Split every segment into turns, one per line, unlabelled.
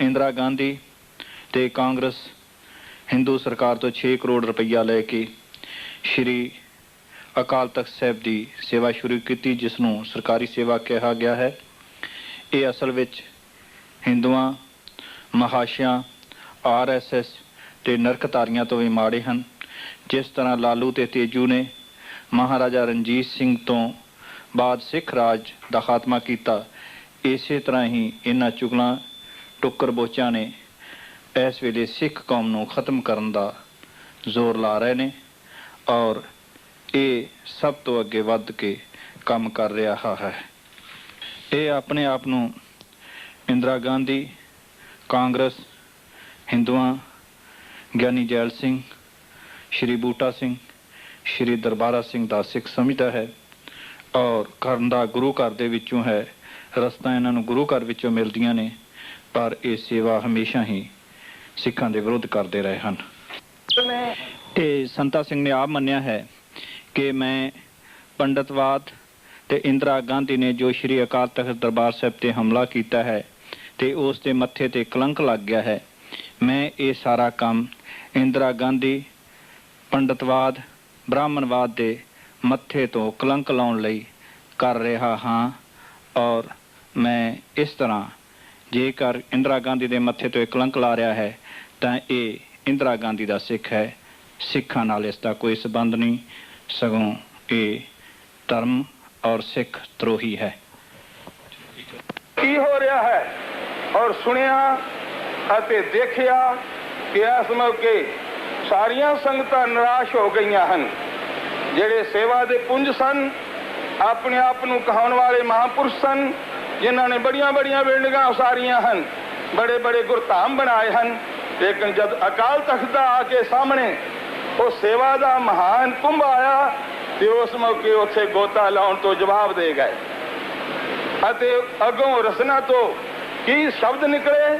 ਇੰਦਰਾ ਗਾਂਧੀ ਤੇ ਕਾਂਗਰਸ ਹਿੰਦੂ ਸਰਕਾਰ ਤੋਂ 6 ਕਰੋੜ ਰੁਪਈਆ ਲੈ ਕੇ ਸ਼੍ਰੀ ਅਕਾਲ ਤਖਤ ਸਾਹਿਬ ਦੀ ਸੇਵਾ ਸ਼ੁਰੂ ਕੀਤੀ ਜਿਸ ਨੂੰ ਸਰਕਾਰੀ ਸੇਵਾ ਕਿਹਾ ਗਿਆ ਹੈ। ਇਹ ਅਸਲ ਵਿੱਚ ਹਿੰਦੂਆਂ, ਮਹਾਸ਼ਿਆਂ ਆਰਐਸਐਸ ਤੇ ਨਰਕਤਾਰੀਆਂ ਤੋਂ ਵੀ ਮਾੜੇ ਹਨ। ਜਿਸ ਤਰ੍ਹਾਂ ਲਾਲੂ ਤੇ ਤੇਜੂ ਨੇ ਮਹਾਰਾਜਾ ਰਣਜੀਤ ਸਿੰਘ ਤੋਂ ਬਾਅਦ ਸਿੱਖ ਰਾਜ ਦਾ ਖਾਤਮਾ ਕੀਤਾ, ਇਸੇ ਤਰ੍ਹਾਂ ਹੀ ਇਹਨਾਂ ਚੁਗਲਾਂ ਟੁੱਕਰ ਬੋਚਾਂ ਨੇ ਇਸ ਵੇਲੇ ਸਿੱਖ ਕੌਮ ਨੂੰ ਖਤਮ ਕਰਨ ਦਾ ਜ਼ੋਰ ਲਾ ਰਹੇ ਨੇ ਔਰ ਇਹ ਸਭ ਤੋਂ ਅੱਗੇ ਵੱਧ ਕੇ ਕੰਮ ਕਰ ਰਿਹਾ ਹੈ ਇਹ ਆਪਣੇ ਆਪ ਨੂੰ ਇੰਦਰਾ ਗਾਂਧੀ, ਕਾਂਗਰਸ, ਹਿੰਦੂਆਂ, ਗਿਆਨੀ ਜੈਲ ਸਿੰਘ, ਸ਼੍ਰੀ ਬੂਟਾ ਸਿੰਘ, ਸ਼੍ਰੀ ਦਰਬਾਰਾ ਸਿੰਘ ਦਾ ਸਿੱਖ ਸਮਝਦਾ ਹੈ ਔਰ ਕਰਨ ਦਾ ਗੁਰੂ ਘਰ ਦੇ ਵਿੱਚੋਂ ਹੈ। ਰਸਤਾ ਇਹਨਾਂ ਨੂੰ ਗੁਰੂ ਘਰ ਵਿੱਚੋਂ ਮਿਲਦੀਆਂ ਨੇ। ਪਰ ਇਹ ਸੇਵਾ ਹਮੇਸ਼ਾ ਹੀ ਸਿੱਖਾਂ ਦੇ ਵਿਰੁੱਧ ਕਰਦੇ ਰਹੇ ਹਨ। ਇਹ ਸੰਤਾ ਸਿੰਘ ਨੇ ਆਪ ਮੰਨਿਆ ਹੈ ਕਿ ਮੈਂ ਪੰਡਤਵਾਦ ਤੇ ਇੰਦਰਾ ਗਾਂਧੀ ਨੇ ਜੋ ਸ਼੍ਰੀ ਅਕਾਲ ਤਖਤ ਦਰਬਾਰ ਸਾਹਿਬ ਤੇ ਹਮਲਾ ਕੀਤਾ ਹੈ ਤੇ ਉਸ ਦੇ ਮੱਥੇ ਤੇ ਕਲੰਕ ਲੱਗ ਗਿਆ ਹੈ, ਮੈਂ ਇਹ ਸਾਰਾ ਕੰਮ ਇੰਦਰਾ ਗਾਂਧੀ ਪੰਡਤਵਾਦ, ਬ੍ਰਾਹਮਣਵਾਦ ਦੇ ਮੱਥੇ ਤੋਂ ਕਲੰਕ ਲਾਉਣ ਲਈ ਕਰ ਰਿਹਾ ਹਾਂ ਔਰ ਮੈਂ ਇਸ ਤਰ੍ਹਾਂ ਜੇਕਰ ਇੰਦਰਾ ਗਾਂਧੀ ਦੇ ਮੱਥੇ ਤੋਂ ਇਹ ਕਲੰਕ ਲਾ ਰਿਹਾ ਹੈ, ਤਾਂ ਇਹ ਇੰਦਰਾ ਗਾਂਧੀ ਦਾ ਸਿੱਖ ਹੈ। ਸਿੱਖਾਂ ਨਾਲ ਇਸ ਦਾ ਕੋਈ ਸਬੰਧ ਨਹੀਂ। ਸਗੋਂ ਇਹ ਧਰਮ ਔਰ ਸਿੱਖ ਤਰੋਹੀ ਹੈ।
ਕੀ ਹੋ ਰਿਹਾ ਹੈ? ਔਰ ਸੁਣਿਆ ਅਤੇ ਦੇਖਿਆ ਕਿ ਇਸ ਮੌਕੇ ਸਾਰੀਆਂ ਸੰਗਤਾਂ ਨਿਰਾਸ਼ ਹੋ ਗਈਆਂ ਹਨ। ਜਿਹੜੇ ਸੇਵਾ ਦੇ ਪੁੰਜ ਸਨ, ਆਪਣੇ ਆਪ ਨੂੰ ਕਹਾਉਣ ਵਾਲੇ ਮਹਾਪੁਰਸ਼ ਸਨ ਜਿਨ੍ਹਾਂ ਨੇ ਬੜੀਆਂ ਬੜੀਆਂ ਬਿਲਡਿੰਗਾਂ ਉਸਾਰੀਆਂ ਹਨ, ਬੜੇ ਬੜੇ ਗੁਰਧਾਮ ਬਣਾਏ ਹਨ, ਲੇਕਿਨ ਜਦ ਅਕਾਲ ਤਖਤ ਦਾ ਆ ਕੇ ਸਾਹਮਣੇ ਉਹ ਸੇਵਾ ਦਾ ਮਹਾਨ ਕੁੰਭ ਆਇਆ ਤੇ ਉਸ ਮੌਕੇ ਉੱਥੇ ਗੋਤਾ ਲਾਉਣ ਤੋਂ ਜਵਾਬ ਦੇ ਗਏ। ਅਤੇ ਅਗੋਂ ਰਸਨਾ ਤੋਂ ਕੀ ਸ਼ਬਦ ਨਿਕਲੇ,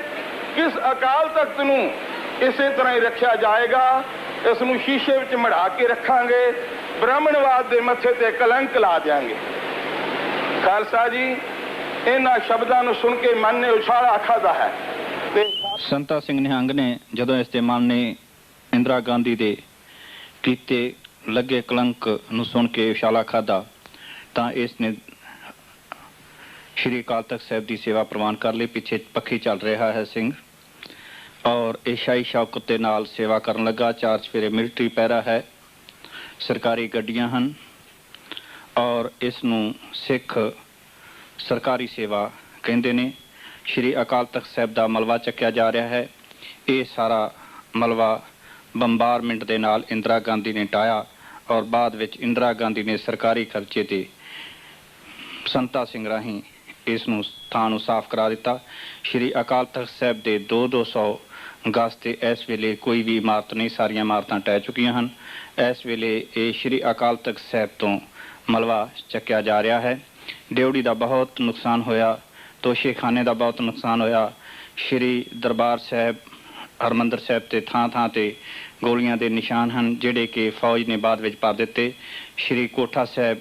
ਕਿਸ ਅਕਾਲ ਤਖਤ ਨੂੰ ਇਸੇ ਤਰ੍ਹਾਂ ਹੀ ਰੱਖਿਆ ਜਾਏਗਾ, ਇਸ ਨੂੰ ਸ਼ੀਸ਼ੇ ਵਿੱਚ ਮੜਾ ਕੇ ਰੱਖਾਂਗੇ, ਬ੍ਰਾਹਮਣਵਾਦ ਦੇ ਮੱਥੇ ਤੇ ਕਲੰਕ ਲਾ ਦਿਆਂਗੇ। ਖਾਲਸਾ ਜੀ ਇਹਨਾਂ ਸ਼ਬਦਾਂ ਨੂੰ ਸੁਣ ਕੇ ਮਨ ਨੇ ਉਛਾਲਾ ਖਾਦਾ ਹੈ।
ਸੰਤਾ ਸਿੰਘ ਨਿਹੰਗ ਨੇ ਜਦੋਂ ਇਸ ਦੇ ਮਨ ਨੇ ਇੰਦਰਾ ਗਾਂਧੀ ਦੇ ਕੀਤੇ ਲੱਗੇ ਕਲੰਕ ਨੂੰ ਸੁਣ ਕੇ ਉਛਾਲਾ ਖਾਦਾ ਤਾਂ ਇਸ ਨੇ ਸ਼੍ਰੀ ਅਕਾਲ ਤਖਤ ਸਾਹਿਬ ਦੀ ਸੇਵਾ ਪ੍ਰਵਾਨ ਕਰ ਲਈ, ਪਿੱਛੇ ਪੱਖੀ ਚੱਲ ਰਿਹਾ ਹੈ ਸਿੰਘ। ਔਰ ਇਹ ਸ਼ੌਕਤ ਦੇ ਨਾਲ ਸੇਵਾ ਕਰਨ ਲੱਗਾ, ਚਾਰ ਚਫੇਰੇ ਮਿਲਟਰੀ ਪੈਰਾ ਹੈ, ਸਰਕਾਰੀ ਗੱਡੀਆਂ ਹਨ। ਔਰ ਇਸ ਨੂੰ ਸਿੱਖ ਸਰਕਾਰੀ ਸੇਵਾ ਕਹਿੰਦੇ ਨੇ, ਸ਼੍ਰੀ ਅਕਾਲ ਤਖਤ ਸਾਹਿਬ ਦਾ ਮਲਵਾ ਚੱਕਿਆ ਜਾ ਰਿਹਾ ਹੈ। ਇਹ ਸਾਰਾ ਮਲਵਾ ਬੰਬਾਰਮੈਂਟ ਦੇ ਨਾਲ ਇੰਦਰਾ ਗਾਂਧੀ ਨੇ ਟਾਇਆ ਔਰ ਬਾਅਦ ਵਿੱਚ ਇੰਦਰਾ ਗਾਂਧੀ ਨੇ ਸਰਕਾਰੀ ਖਰਚੇ ਤੇ ਸੰਤਾ ਸਿੰਘ ਰਾਹੀਂ ਇਸ ਨੂੰ ਥਾਂ ਨੂੰ ਸਾਫ਼ ਕਰਾ ਦਿੱਤਾ। ਸ਼੍ਰੀ ਅਕਾਲ ਤਖਤ ਸਾਹਿਬ ਦੇ 2-200 ਗਜ਼ ਤੇ ਇਸ ਵੇਲੇ ਕੋਈ ਵੀ ਇਮਾਰਤ ਨਹੀਂ, ਸਾਰੀਆਂ ਇਮਾਰਤਾਂ ਟਹਿ ਚੁੱਕੀਆਂ ਹਨ। ਇਸ ਵੇਲੇ ਇਹ ਸ਼੍ਰੀ ਅਕਾਲ ਤਖਤ ਸਾਹਿਬ ਤੋਂ ਮਲਵਾ ਚੱਕਿਆ ਜਾ ਰਿਹਾ ਹੈ। ਡਿਉੜੀ ਦਾ ਬਹੁਤ ਨੁਕਸਾਨ ਹੋਇਆ, ਤੋਸ਼ੇਖਾਨੇ ਦਾ ਬਹੁਤ ਨੁਕਸਾਨ ਹੋਇਆ। ਸ਼੍ਰੀ ਦਰਬਾਰ ਸਾਹਿਬ, ਹਰਮੰਦਰ ਸਾਹਿਬ ਤੇ ਥਾਂ ਥਾਂ ਤੇ ਗੋਲੀਆਂ ਦੇ ਨਿਸ਼ਾਨ ਹਨ, ਜਿਹੜੇ ਕਿ ਫੌਜ ਨੇ ਬਾਅਦ ਵਿੱਚ ਪਾ ਦਿੱਤੇ। ਸ਼੍ਰੀ ਕੋਠਾ ਸਾਹਿਬ